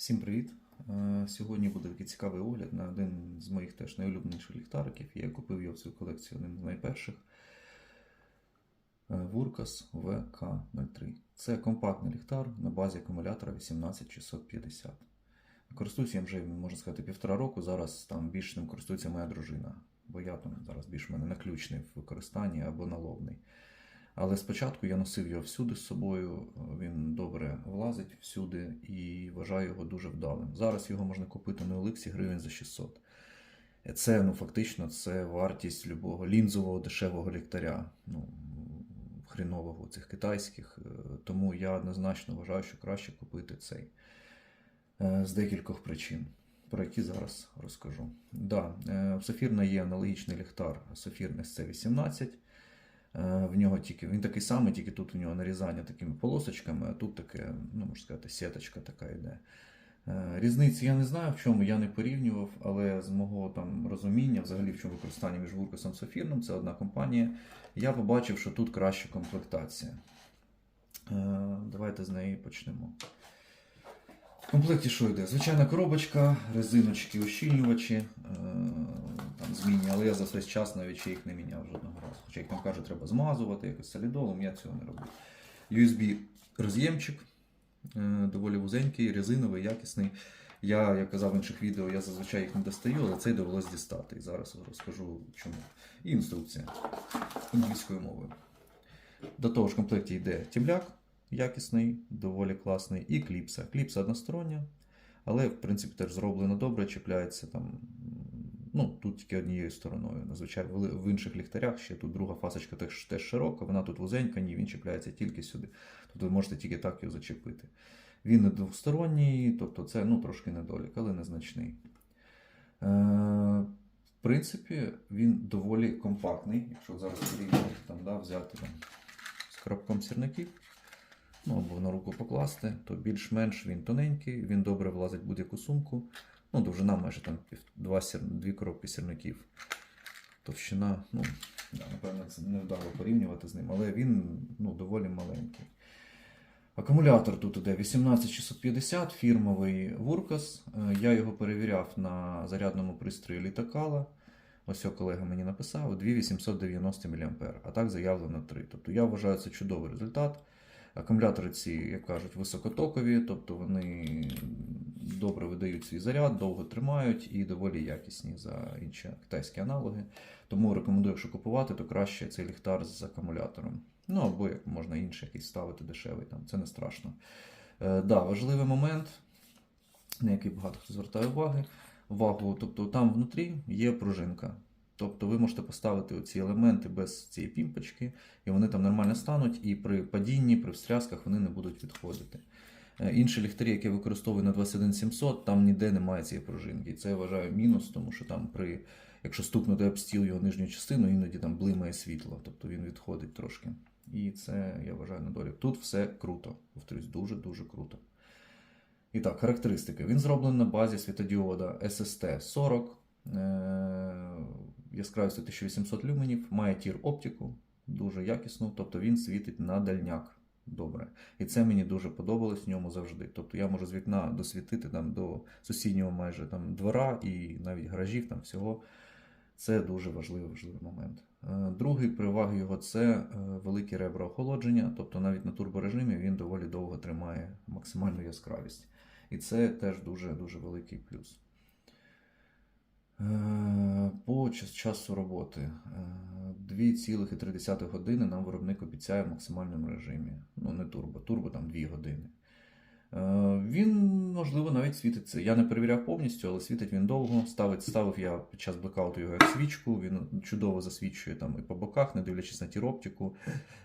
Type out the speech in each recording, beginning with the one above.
Всім привіт! Е, Сьогодні буде такий цікавий огляд на один з моїх теж найулюбленіших ліхтариків. Я купив його в цю колекцію одним з найперших. Е, Вуркас VK03. Це компактний ліхтар на базі акумулятора 18650. Користуюся я вже, можна сказати, півтора року. Зараз там більше ним користується моя дружина, бо я там зараз більш в мене наключний в використанні або налобний. Але спочатку я носив його всюди з собою, він добре влазить всюди і вважаю його дуже вдалим. Зараз його можна купити на Оликсі гривень за 600. Це ну, фактично це вартість любого лінзового дешевого ліхтаря, ну, хрінового цих китайських. Е, Тому я однозначно вважаю, що краще купити цей Е, з декількох причин, про які зараз розкажу. Да, е, в Софірна є аналогічний ліхтар Софірн SC18. Е, В нього тільки він такий самий, тільки тут у нього нарізання такими полосочками, а тут таке, ну можна сказати, сіточка така йде. Е, Різниці я не знаю, в чому я не порівнював, але з мого там розуміння, взагалі в чому використання між Вуркасом і Софірном, це одна компанія. Я побачив, що тут краща комплектація. Е, Давайте з неї почнемо. Комплекті що йде? Звичайна коробочка, резиночки, ущільнювачі, е, там змінні, але я за весь час навіть їх не міняв жодного разу. Хоча як там кажуть, треба змазувати якось солідолом, я цього не роблю. USB роз'ємчик, е, доволі вузенький, резиновий, якісний. Я, як казав в інших відео, я зазвичай їх не достаю, але цей довелось дістати. І зараз розкажу чому. І інструкція англійською мовою. До того ж, в комплекті йде тімляк якісний, доволі класний, і кліпса. Кліпса одностороння, але в принципі теж зроблено добре, чіпляється там. Ну, тут тільки однією стороною. Зазвичай в інших ліхтарях ще тут друга фасочка теж, теж широка, вона тут вузенька, ні, він чіпляється тільки сюди. Тобто ви можете тільки так його зачепити. Він не двосторонній, тобто це ну, трошки недолік, але незначний. Е, в принципі, він доволі компактний. Якщо зараз там, да, взяти там, з коробком сірників, ну або на руку покласти, то більш-менш він тоненький, він добре влазить в будь-яку сумку. Ну, довжина майже там пів- два, сір... дві коробки сірників. Товщина, ну, да, напевно, це не вдало порівнювати з ним, але він ну, доволі маленький. Акумулятор тут іде 18650, фірмовий Вуркас. Е, Я його перевіряв на зарядному пристрої літакала. Ось його колега мені написав 2890 мА, а так заявлено 3. Тобто я вважаю це чудовий результат. Акумулятори ці, як кажуть, високотокові, тобто вони добре видають свій заряд, довго тримають і доволі якісні за інші китайські аналоги. Тому рекомендую, якщо купувати, то краще цей ліхтар з акумулятором. Ну або як можна інший якийсь ставити дешевий, там, це не страшно. Е, да, важливий момент, на який багато хто звертає уваги. Увагу, тобто там внутрі є пружинка. Тобто ви можете поставити ці елементи без цієї пімпочки, і вони там нормально стануть, і при падінні, при встрясках вони не будуть відходити. Е, Інші ліхтарі, які я використовую на 21700, там ніде немає цієї пружинки. І це я вважаю мінус, тому що там при, якщо стукнути об стіл його нижню частину, іноді там блимає світло, тобто він відходить трошки. І це я вважаю недолік. Тут все круто. Повторюсь, дуже-дуже круто. І так, характеристики. Він зроблений на базі світодіода SST 40, е- яскравість 1800 люменів, має тір оптику, дуже якісну, тобто він світить на дальняк. Добре. І це мені дуже подобалось в ньому завжди. Тобто я можу з вікна досвітити там, до сусіднього майже там, двора і навіть гаражів там всього. Це дуже важливий важливий момент. Е, Другий переваг його це е, великі ребра охолодження, тобто навіть на турборежимі він доволі довго тримає максимальну яскравість. І це теж дуже дуже великий плюс. Е, По час- часу роботи Е, 2,3 години нам виробник обіцяє в максимальному режимі. Ну, не турбо, турбо там 2 години. Е, Він, можливо, навіть світиться. Я не перевіряв повністю, але світить він довго. Ставить, ставив я під час блекауту його як свічку. Він чудово засвічує там і по боках, не дивлячись на тіроптику.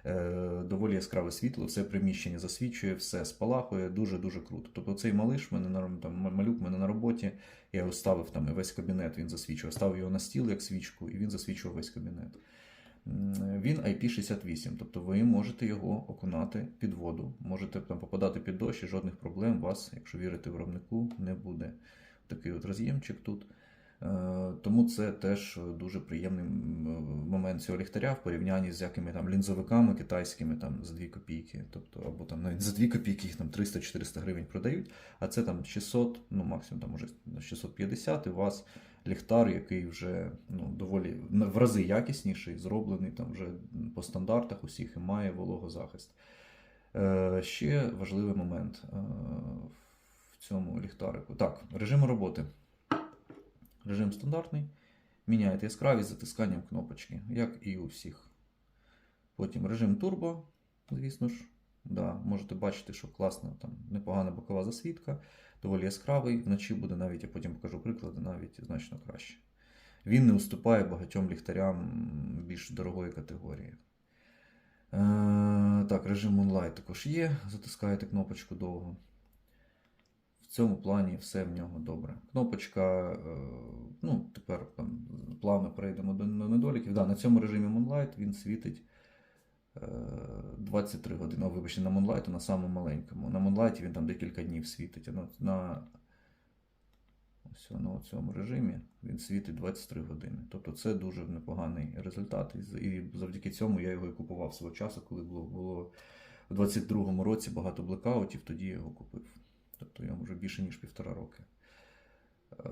Е, Доволі яскраве світло, все приміщення засвічує, все спалахує, дуже-дуже круто. Тобто цей малиш, мене на там, малюк мене на роботі, я його ставив там і весь кабінет, він засвічував. Ставив його на стіл як свічку, і він засвічував весь кабінет. Він IP68, тобто ви можете його окунати під воду, можете там попадати під дощ, і жодних проблем у вас, якщо вірити виробнику, не буде. Такий от роз'ємчик тут. Е, Тому це теж дуже приємний момент цього ліхтаря в порівнянні з якими там лінзовиками китайськими там за 2 копійки. Тобто, або там навіть за 2 копійки їх там 300-400 гривень продають, а це там 600, ну максимум там уже 650, і у вас ліхтар, який вже ну, доволі в рази якісніший, зроблений там вже по стандартах усіх і має вологозахист. Е, Ще важливий момент е, в цьому ліхтарику. Так, режим роботи. Режим стандартний. Міняєте яскравість затисканням кнопочки, як і у всіх. Потім режим турбо, звісно ж. Да, можете бачити, що класна, там непогана бокова засвітка, доволі яскравий. Вночі буде навіть, я потім покажу приклади, навіть значно краще. Він не уступає багатьом ліхтарям більш дорогої категорії. Е, так, режим Moonlight також є. Затискаєте кнопочку довго. Цьому плані все в нього добре. Кнопочка, е, ну, тепер там, плавно перейдемо до недоліків. Да, на цьому режимі Moonlight він світить е, 23 години. О, вибачте, на Moonlight, на самому маленькому. На Moonlight він там декілька днів світить. На, ось, на цьому режимі він світить 23 години. Тобто це дуже непоганий результат. І, завдяки цьому я його і купував свого часу, коли було, було в 22-му році багато блекаутів, тоді я його купив. Тобто йому вже більше ніж півтора роки. Е,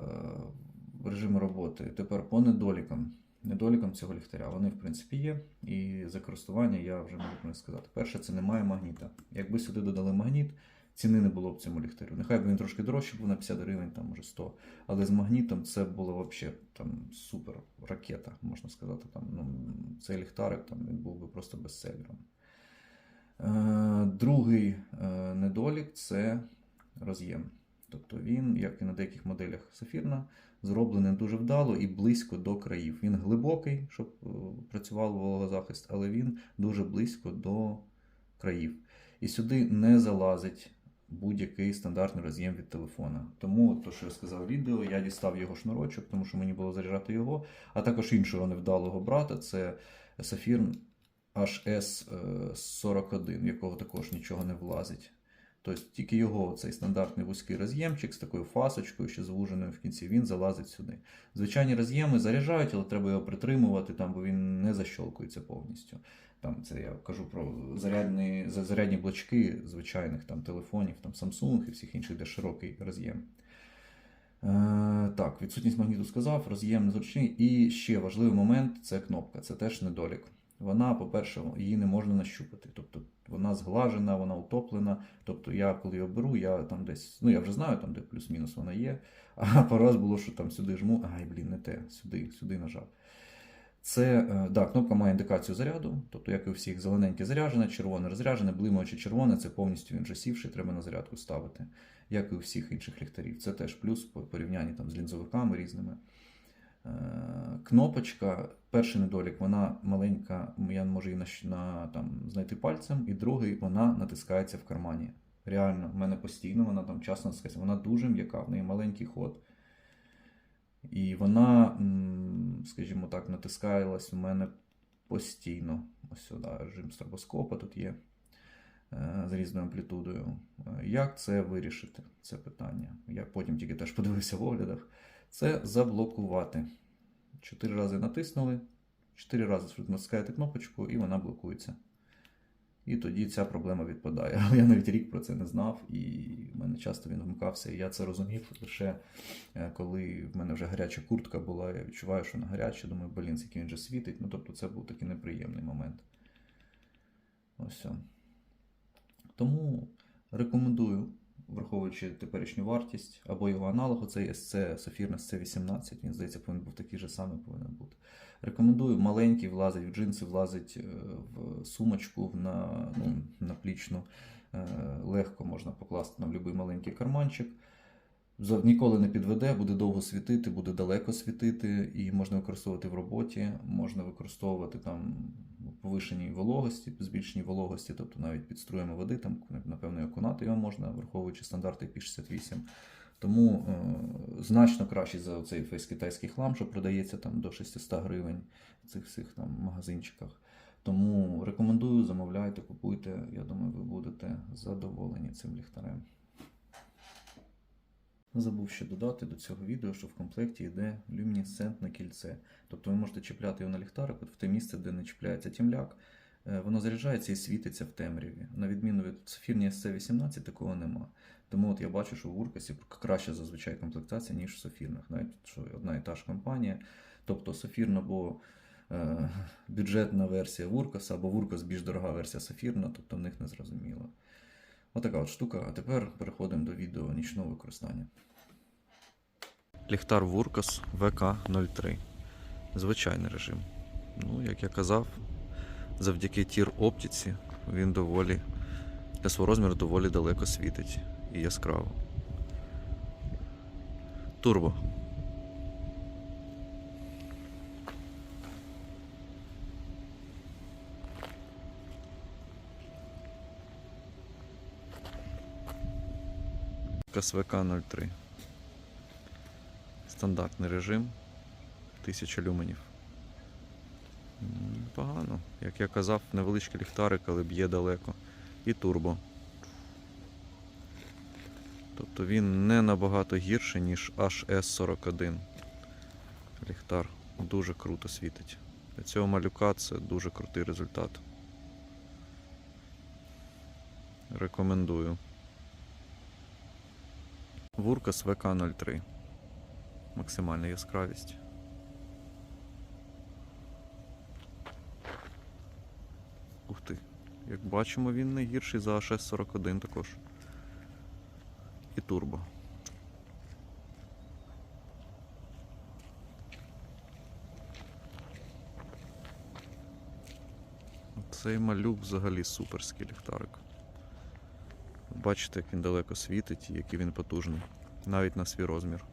Режими роботи. Тепер по недолікам. Недолікам цього ліхтаря. Вони, в принципі, є. І за користування я вже можу про сказати. Перше, це немає магніта. Якби сюди додали магніт, ціни не було б цьому ліхтарю. Нехай б він трошки дорожче був на 50 гривень, там може 100. Але з магнітом це було взагалі там супер ракета, можна сказати. Там, ну, цей ліхтарик там, він був би просто бестселером. Е, другий е, недолік це роз'єм. Тобто він, як і на деяких моделях Сафірна, зроблений дуже вдало і близько до країв. Він глибокий, щоб е, працював вологозахист, але він дуже близько до країв. І сюди не залазить будь-який стандартний роз'єм від телефона. Тому, то, що я сказав відео, я дістав його шнурочок, тому що мені було заряджати його, а також іншого невдалого брата це Сафірн HS41, в якого також нічого не влазить. Тобто тільки його цей стандартний вузький роз'ємчик з такою фасочкою, ще звуженою в кінці, він залазить сюди. Звичайні роз'єми заряджають, але треба його притримувати, там, бо він не защолкується повністю. Там це я кажу про зарядні, зарядні блочки звичайних там, телефонів, там, Samsung і всіх інших, де широкий роз'єм. Е, так, відсутність магніту сказав, роз'єм незручний. І ще важливий момент це кнопка. Це теж недолік. Вона, по-перше, її не можна нащупати. Тобто вона зглажена, вона утоплена. Тобто я, коли його беру, я там десь, ну я вже знаю, там де плюс-мінус вона є. А пару раз було, що там сюди жму, ай, блін, не те, сюди, сюди нажав. Це, е, да, кнопка має індикацію заряду, тобто, як і у всіх, зелененьке заряджене, червоне розряджене, блимаюче червоне, це повністю він вже сівший, треба на зарядку ставити, як і у всіх інших ліхтарів. Це теж плюс по порівнянні там, з лінзовиками різними. Е, Кнопочка, перший недолік, вона маленька, я можу її на, там, знайти пальцем, і другий, вона натискається в кармані. Реально, в мене постійно вона там часто натискається. Вона дуже м'яка, в неї маленький ход. І вона, скажімо так, натискалась у мене постійно. Ось сюди режим стробоскопа тут є е, з різною амплітудою. Е, Як це вирішити? Це питання. Я потім тільки теж подивився в оглядах. Це заблокувати. Чотири рази натиснули, чотири рази натискаєте кнопочку, і вона блокується. І тоді ця проблема відпадає. Але я навіть рік про це не знав, і в мене часто він вмикався. І я це розумів лише е, коли в мене вже гаряча куртка була, я відчуваю, що вона гаряча, думаю, блін, який він же світить. Ну, тобто це був такий неприємний момент. Ось. Тому рекомендую, враховуючи теперішню вартість, або його аналог, оцей SC Сафірна SC18, він, здається, повинен був такий же самий повинен бути. Рекомендую, маленький влазить в джинси, влазить е, в сумочку, на, ну, на плічну. Е, Легко можна покласти на будь-який маленький карманчик. Ніколи не підведе, буде довго світити, буде далеко світити, і можна використовувати в роботі, можна використовувати там повишеній вологості, збільшеній вологості, тобто навіть під струями води, там, напевно, і окунати його можна, враховуючи стандарти IP68. Тому е, значно кращий за цей весь китайський хлам, що продається там до 600 гривень в цих всіх там магазинчиках. Тому рекомендую, замовляйте, купуйте. Я думаю, ви будете задоволені цим ліхтарем. Забув ще додати до цього відео, що в комплекті йде люмінесцентне кільце. Тобто ви можете чіпляти його на ліхтарик от в те місце, де не чіпляється тімляк. Е, Воно заряджається і світиться в темряві. На відміну від Сафірні SC18 такого нема. Тому от я бачу, що в Уркасі краще зазвичай комплектація, ніж в Софірних. Навіть що одна і та ж компанія. Тобто Софірна або е, бюджетна версія Вуркаса, або Вуркас більш дорога версія Сафірна, тобто в них не зрозуміло. Отака от штука. А тепер переходимо до відео нічного використання. Ліхтар Вуркас ВК03. Звичайний режим. Ну, як я казав, завдяки тір оптиці він доволі для свого розміру доволі далеко світить і яскраво. Турбо. КСВК 03. Стандартний режим. 1000 люменів. Погано. Як я казав, невеличкий ліхтарик, але б'є далеко. І турбо. Тобто він не набагато гірший, ніж HS41. Ліхтар дуже круто світить. Для цього малюка це дуже крутий результат. Рекомендую. Вуркас ВК03. Максимальна яскравість. Ух ти. Як бачимо, він не гірший за HS41 також. І турбо. Цей малюк взагалі суперський ліхтарик. Бачите, як він далеко світить і який він потужний. Навіть на свій розмір.